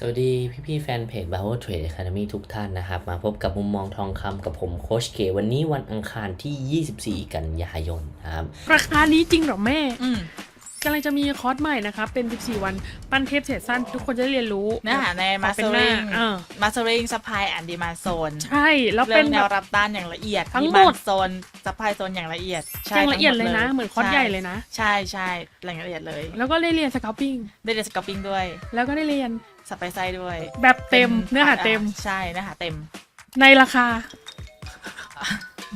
สวัสดีพี่ๆแฟนเพจ b a o Trade Academy ทุกท่านนะครับ มาพบกับมุมมองทองคำกับผมโคชเกวันนี้วันอังคารที่ 24 กันยายนนะครับ ราคานี้จริงเหรอแม่อืม กำลังจะมีคอร์สใหม่นะครับเป็น 14 วัน ปั้นเทปเศษสั้น ทุกคนจะได้เรียนรู้เนื้อหาในออกเป็นหน้า mastering เออ mastering supply and demand zone ใช่ แล้วเรื่เป็อนงแนแบวบรับต้านอย่างละเอียดทั้งหมด demand zone supply zone อย่างละเอียดใช่แจ้งละเอียดเลยนะทั้งเหมือนคอร์สใหญ่เลยนะ ใช่ใช่อย่างละเอียดเลย แล้วก็ได้เรียนสก a ลปิ้งได้เรียนสกับปิ้งด้วย แล้วก็ได้เรียนสไปไซด้วย แบบเต็มเนื้อหาเต็มใช่เนื้อหาเต็ม ในราคา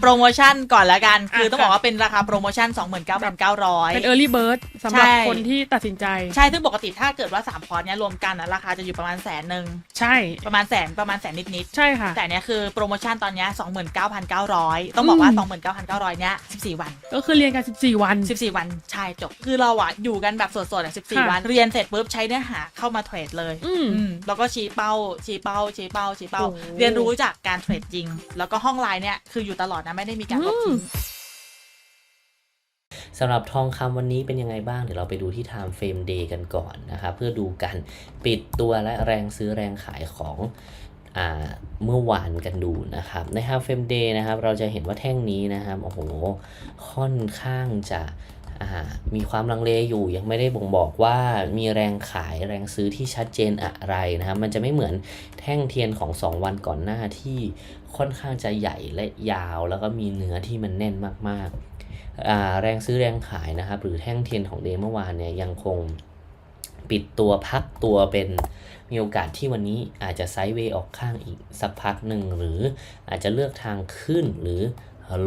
โปรโมชั่นก่อนละกัน คืออะต้องบอกว่าเป็นราคาโปรโมชั่น 29,900 เป็น Early Bird สำหรับใช่ คนที่ตัดสินใจ ใช่ซึ่งปกติถ้าเกิดว่า 3 คอร์สเนี้ยรวมกันนะราคาจะอยู่ประมาณแสนหนึ่งใช่ ประมาณแสนประมาณแสนนิดๆใช่ค่ะแต่เนี้ยคือโปรโมชั่นตอนเนี้ย29,900 ต้องบอกว่า อืม29,900เนี้ย14 วัน ก็คือเรียนกัน 14 วัน 14 วันใช่จบ คือเราอะอยู่กันแบบสดๆอะค่ะ14วัน เรียนเสร็จปุ๊บใช้เนื้อหาเข้ามาเทรดเลยอืม อืมแล้วก็ชี้เป้า ชี้เป้า ชี้เป้า ชี้เป้า โอ้โหเรียนรู้จากการเทรดจริง แล้วก็ห้องไลน์เนี่ยคืออยู่ตลอดนะไม่ได้มีการลบทิ้ง สำหรับทองคำวันนี้เป็นยังไงบ้าง เดี๋ยวเราไปดูที่ Time Frame Day กันก่อนนะครับเพื่อดูการปิดตัวและแรงซื้อแรงขายของอ่าเมื่อวานกันดูนะครับใน Time Frame Day นะครับเราจะเห็นว่าแท่งนี้นะครับโอ้โหค่อนข้างจะอ่ามีความลังเลอยู่ยังไม่ได้บ่งบอกว่ามีแรงขายแรงซื้อที่ชัดเจนอะไรนะครับมันจะไม่เหมือนแท่งเทียนของ 2 วันก่อนหน้าที่ค่อนข้างจะใหญ่และยาว แล้วก็มีเนื้อที่มันแน่นมากๆ แรงซื้อแรงขายนะครับ หรือแท่งเทียนของเดย์เมื่อวานเนี่ยยังคงปิดตัวพักตัวเป็นมีโอกาสที่วันนี้อาจจะไซด์เวย์ออกข้างอีกสักพักหนึ่งหรืออาจจะเลือกทางขึ้นหรือ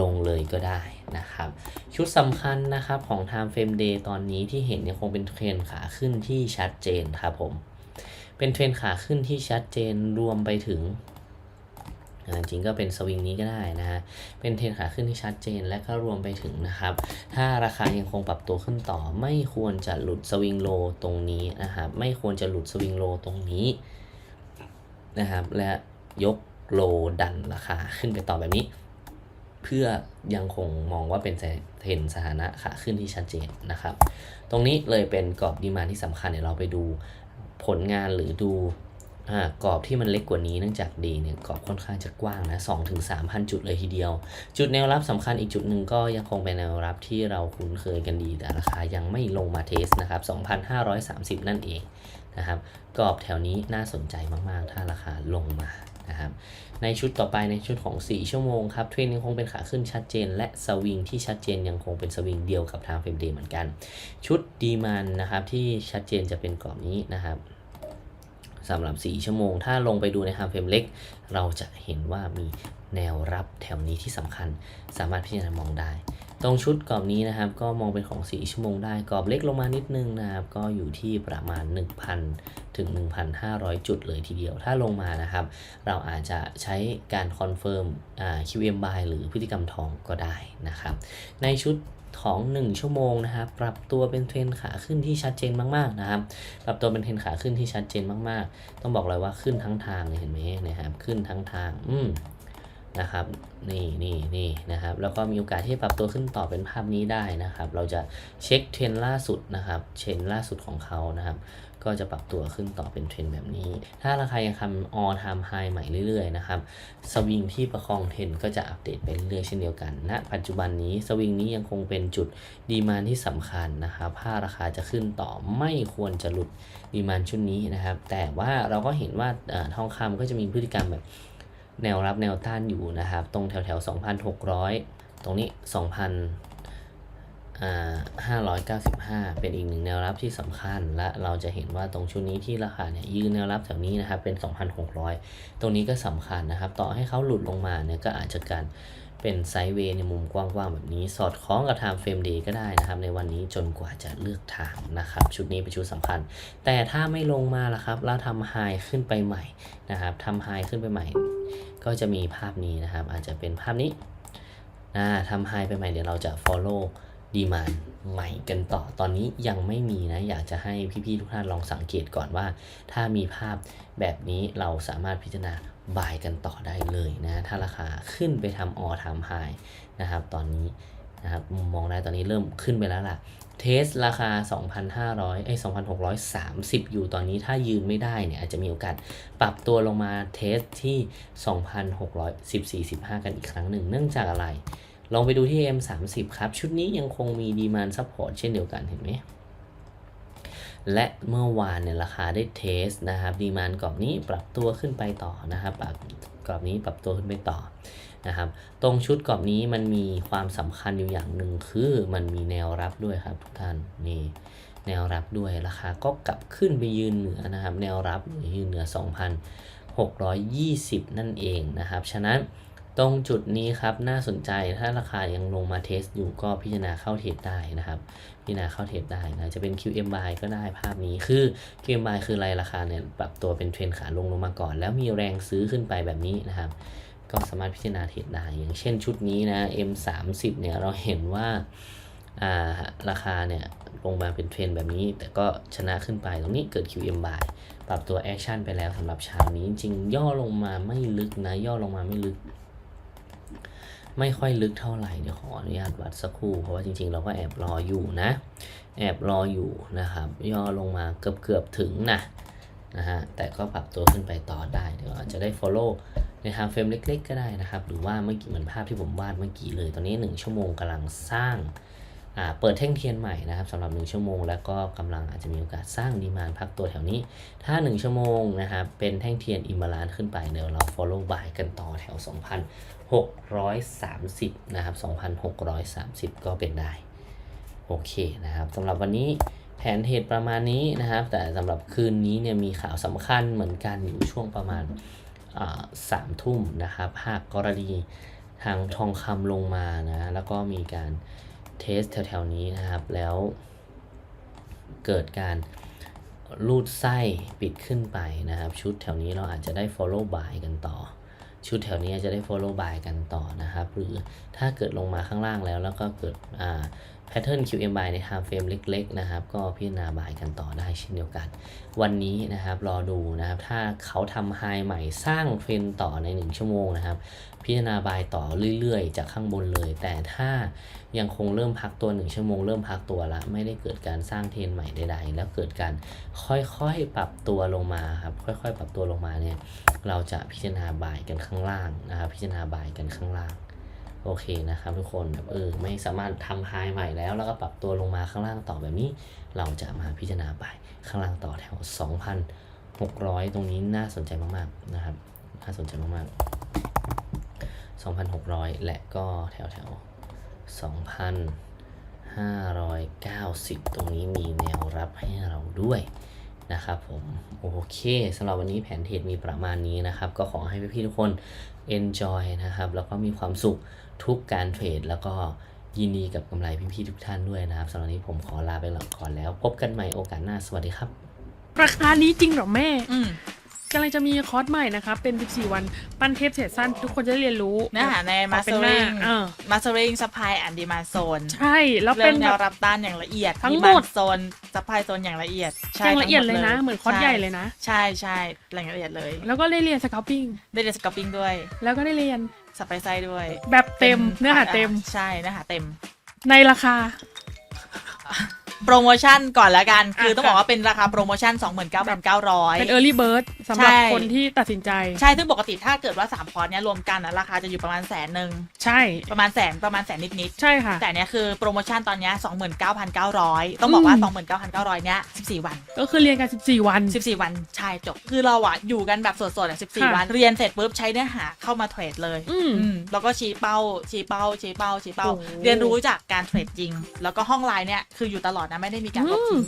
ลงเลยก็ได้นะครับ ชุดสำคัญนะครับของ Time Frame Day ตอนนี้ที่เห็นเนี่ยคงเป็นเทรนขาขึ้นที่ชัดเจนครับผม เป็นเทรนขาขึ้นที่ชัดเจนรวมไปถึง จริงก็เป็นสวิงนี้ก็ได้นะฮะ เป็นเทรนขาขึ้นที่ชัดเจนและก็รวมไปถึงนะครับ ถ้าราคายังคงปรับตัวขึ้นต่อ ไม่ควรจะหลุดสวิงโลตรงนี้นะครับ ไม่ควรจะหลุดสวิงโลตรงนี้นะครับ และยกโลดันราคาขึ้นไปต่อแบบนี้ เพื่อยังคงมองว่าเป็นเทรนสถานะขาขึ้นที่ชัดเจนนะครับ ตรงนี้เลยเป็นกรอบดีมาที่สำคัญเดี๋ยวเราไปดูผลงานหรือดู กรอบที่มันเล็กกว่านี้เนื่องจากดีเนี่ยกรอบค่อนข้างจะกว้างนะ2ถึง3,000จุดเลยทีเดียว จุดแนวรับสำคัญอีกจุดหนึ่งก็ยังคงเป็นแนวรับที่เราคุ้นเคยกันดี แต่ราคายังไม่ลงมาเทสนะครับ2,530 นั่นเองนะครับกรอบแถวนี้น่าสนใจมาก ๆ ถ้าราคาลงมานะครับในชุดต่อไปในชุดของ 4 ชั่วโมงครับเทรนยังคงเป็นขาขึ้นชัดเจน และสวิงที่ชัดเจนยังคงเป็นสวิงเดียวกับทางเฟรมเดย์เหมือนกัน ชุดดีมันนะครับที่ชัดเจนจะเป็นกรอบนี้นะครับ สำหรับ 4 ชั่วโมง ถ้าลงไปดูในไทม์เฟรมเล็ก เราจะเห็นว่ามีแนวรับแถวนี้ที่สำคัญ สามารถพิจารณามองได้ ตรงชุดกรอบนี้นะครับ ก็มองเป็นของ 4 ชั่วโมงได้ กรอบเล็กลงมานิดนึงนะครับ ก็อยู่ที่ประมาณ 1,000 ถึง 1,500 จุดเลยทีเดียว ถ้าลงมานะครับ เราอาจจะใช้การคอนเฟิร์ม QM buy หรือพฤติกรรมทองก็ได้นะครับ ในชุด ของ 1 ชั่วโมงนะครับปรับตัวเป็นเทรนขาขึ้นที่ชัดเจนมากๆนะครับ ปรับตัวเป็นเทรนขาขึ้นที่ชัดเจนมากๆ ต้องบอกเลยว่าขึ้นทั้งทางเห็นไหมนะครับขึ้นทั้งทางอืมนะครับนี่นี่นี่นะครับแล้วก็มีโอกาสที่ปรับตัวขึ้นต่อเป็นภาพนี้ได้นะครับ เราจะเช็คเทรนล่าสุดนะครับเทรนล่าสุดของเขานะครับ ก็จะปรับตัวขึ้นต่อเป็นเทรนแบบนี้ ถ้าราคายังทำ all time high ใหม่เรื่อยๆนะครับสวิงที่ประคองเทรนก็จะอัปเดตไปเรื่อยเช่นเดียวกันณปัจจุบันนี้สวิงนี้ยังคงเป็นจุดดีมานที่สำคัญนะครับถ้าราคาจะขึ้นต่อไม่ควรจะหลุดดีมานชุดนี้นะครับ แต่ว่าเราก็เห็นว่าอทองคำก็จะมีพฤติกรรมแบบแนวรับแนวต้านอยู่นะครับ ตรงแถวแถว2,600 ตรงนี้2,000 595 เป็นอีกหนึ่งแนวรับที่สำคัญ และเราจะเห็นว่าตรงชุดนี้ที่ราคาเนี่ยยืนแนวรับแถวนี้นะครับเป็น 2,600 ตรงนี้ก็สำคัญนะครับ ต่อให้เขาหลุดลงมาเนี่ยก็อาจจะการเป็นไซด์เวย์ในมุมกว้างๆ แบบนี้ สอดคล้องกับ Time Frame Day ก็ได้นะครับ ในวันนี้จนกว่าจะเลือกทางนะครับ ชุดนี้เป็นชุดสำคัญ แต่ถ้าไม่ลงมาล่ะครับ แล้วทำไฮขึ้นไปใหม่นะครับทำไฮขึ้นไปใหม่ ก็จะมีภาพนี้นะครับ อาจจะเป็นภาพนี้นะทำไฮไปใหม่เดี๋ยวเราจะ follow ดีมานใหม่กันต่อ ตอนนี้ยังไม่มีนะ อยากจะให้พี่ๆทุกท่านลองสังเกตก่อนว่า ถ้ามีภาพแบบนี้เราสามารถพิจารณาบายกันต่อได้เลยนะ ถ้าราคาขึ้นไปทำออทำไฮนะครับ ตอนนี้นะครับมุมมองได้ตอนนี้เริ่มขึ้นไปแล้วล่ะ เทสราคา 2,500ไอ้2,630 อยู่ตอนนี้ถ้ายืนไม่ได้เนี่ย อาจจะมีโอกาสปรับตัวลงมาเทสที่ 2,614-15กันอีกครั้งหนึ่ง เนื่องจากอะไร ลองไปดูที่ M30 ครับ ชุดนี้ยังคงมีดีมานซัพพอร์ตเช่นเดียวกันเห็นไหมและเมื่อวานเนี่ยราคาได้เทสนะครับดีมานกรอบนี้ปรับตัวขึ้นไปต่อนะครับปรับกรอบนี้ปรับตัวขึ้นไปต่อนะครับตรงชุดกรอบนี้มันมีความสำคัญอยู่อย่างหนึ่งคือมันมีแนวรับด้วยครับทุกท่านนี่แนวรับด้วยราคาก็กลับขึ้นไปยืนเหนือนะครับแนวรับหรือยืนเหนือ 2,620 นั่นเองนะครับ ฉะนั้น ตรงจุดนี้ครับน่าสนใจถ้าราคายังลงมาเทสอยู่ก็พิจารณาเข้าเทรดได้นะครับ พิจารณาเข้าเทรดได้นะจะเป็น QM buy ก็ได้ภาพนี้คือ QM buy คืออะไรราคาเนี่ยปรับตัวเป็นเทรนขาลงลงมาก่อน แล้วมีแรงซื้อขึ้นไปแบบนี้นะครับ ก็สามารถพิจารณาเทรดได้อย่างเช่นชุดนี้นะ M30 เนี่ยเราเห็นว่าาราคาเนี่ยลงมาเป็นเทรนแบบนี้ แต่ก็ชนะขึ้นไปตรงนี้เกิด QM buy ปรับตัวแอคชั่นไปแล้วสำหรับเช้านี้จริงย่อลงมาไม่ลึกนะย่อลงมาไม่ลึก ไม่ค่อยลึกเท่าไหร่เดี๋ยวขออนุญาตวัดสักครู่ เพราะว่าจริงๆ เราก็แอบรออยู่นะ แอบรออยู่นะครับ ย่อลงมาเกือบเกือบๆถึงนะนะฮะแต่ก็ปรับตัวขึ้นไปต่อได้เดี๋ยวอาจจะได้ follow ในทางเฟรมเล็ก ๆ ก็ได้นะครับ หรือว่าเมื่อกี้เหมือนภาพที่ผมวาดเมื่อกี้เลย ตอนนี้ 1 ชั่วโมงกำลังสร้างอ่าเปิดแท่งเทียนใหม่นะครับสำหรับ 1 ชั่วโมง แล้วก็กำลังอาจจะมีโอกาสสร้างดีมานพักตัวแถวนี้ ถ้า 1 ชั่วโมงนะครับเป็นแท่งเทียนอิมบาลานขึ้นไปเดี๋ยวเรา follow by กันต่อแถว 630 นะครับ 2,630 ก็เป็นได้ โอเคนะครับสำหรับวันนี้แผนเทรดประมาณนี้นะครับ แต่สำหรับคืนนี้เนี่ยมีข่าวสำคัญเหมือนกันอยู่ช่วงประมาณสามทุ่มนะครับ หากกรณีทางทองคำลงมานะ แล้วก็มีการเทสแถวๆนี้นะครับ แล้วเกิดการลูดไส้ปิดขึ้นไปนะครับ ชุดแถวนี้เราอาจจะได้ follow by กันต่อ ชุดแถวนี้จะได้ follow by กันต่อนะครับ หรือถ้าเกิดลงมาข้างล่างแล้วแล้วก็เกิดอ่า pattern QM buy ใน time frame เล็ก ๆ นะครับ ก็พิจารณา buy กันต่อได้เช่นเดียวกัน วันนี้นะครับรอดูนะครับ ถ้าเขาทำ high ใหม่สร้างเทรนต่อใน 1 ชั่วโมงนะครับ พิจารณา buy ต่อเรื่อยๆ จากข้างบนเลย แต่ถ้ายังคงเริ่มพักตัว 1 ชั่วโมงเริ่มพักตัวละ ไม่ได้เกิดการสร้างเทรนใหม่ใดๆ แล้วเกิดการค่อยๆปรับตัวลงมาครับค่อยๆ ปรับตัวลงมาเนี่ยเราจะพิจารณาบายกันข้างล่างนะครับพิจารณาบายกันข้างล่าง โอเคนะครับทุกคนแบบเออไม่สามารถทำไฮใหม่แล้ว แล้วก็ปรับตัวลงมาข้างล่างต่อแบบนี้ เราจะมาพิจารณาบ่ายข้างล่างต่อแถว 2,600 ตรงนี้น่าสนใจมากๆนะครับ น่าสนใจมากๆ 2,600 และก็แถวแถว2,590 ตรงนี้มีแนวรับให้เราด้วย นะครับผมโอเคสำหรับวันนี้แผนเทรดมีประมาณนี้นะครับ ก็ขอให้พี่ๆทุกคน enjoy นะครับ แล้วก็มีความสุขทุกการเทรด แล้วก็ยินดีกับกำไรพี่ๆทุกท่านด้วยนะครับสำหรับวันนี้ผมขอลาไปก่อนแล้ว พบกันใหม่โอกาสหน้าสวัสดีครับ ราคานี้จริงเหรอแม่ อืม กำลังจะมีคอร์สใหม่นะครับเป็น 14 วัน ปั้นเทปเศษสั้น ทุกคนจะได้เรียนรู้เนื้อหาในควมาสเป็เตนอหน้าริงเออมาสเตอริงซัพพลายแอนด์ดีมาโซนใช่แล้วเรื่เป็อนงแนแบวบรับต้านอย่างละเอียดทั้งดีหมมาดโซนซัพพลายโซนอย่างละเอียดใช่แจ้งละเอียดทั้เลยนะดเหมือนคอร์สช่ใหญ่เลยนะ ใช่ใช่รายละเอียดเลย แล้วก็ได้เรียนสก a ลปิ้งได้เรียนสกับปิ้งด้วย แล้วก็ได้เรียนสไปไซด้วย แบบเต็มป็เนื้อหาเต็มใช่เนื้อหาเต็ม ในราคา โปรโมชั่นก่อนละกัน คืออะต้องบอกว่าเป็นราคาโปรโมชั่น 29,900 เป็น Early Bird สำหรับใช่ คนที่ตัดสินใจ ใช่ซึ่งปกติถ้าเกิดว่า 3 คอร์สเนี้ยรวมกันอะราคาจะอยู่ประมาณแสนหนึ่งใช่ ประมาณแสนประมาณแสนนิดใช่ค่ะ ๆ แต่เนี้ยคือโปรโมชั่นตอนเนี้ย29,900 ต้องบอกว่า อืม 29,900เนี้ย14 วัน ก็คือเรียนกัน 14 วัน 14 วันใช่จบ คือเราอะอยู่กันแบบสดๆอะค่ะ 14 วัน เรียนเสร็จปุ๊บใช้เนื้อหาเข้ามาเทรดเลย อืม อืมแล้วก็ชี้เป้าชี้เป้าชี้เป้าชี้เป้า โอ้ เรียนรู้จากการเทรดจริง แล้วก็ห้องไลน์เนี่ยคืออยู่ตลอดนะไม่ได้มีการลบทิ้ง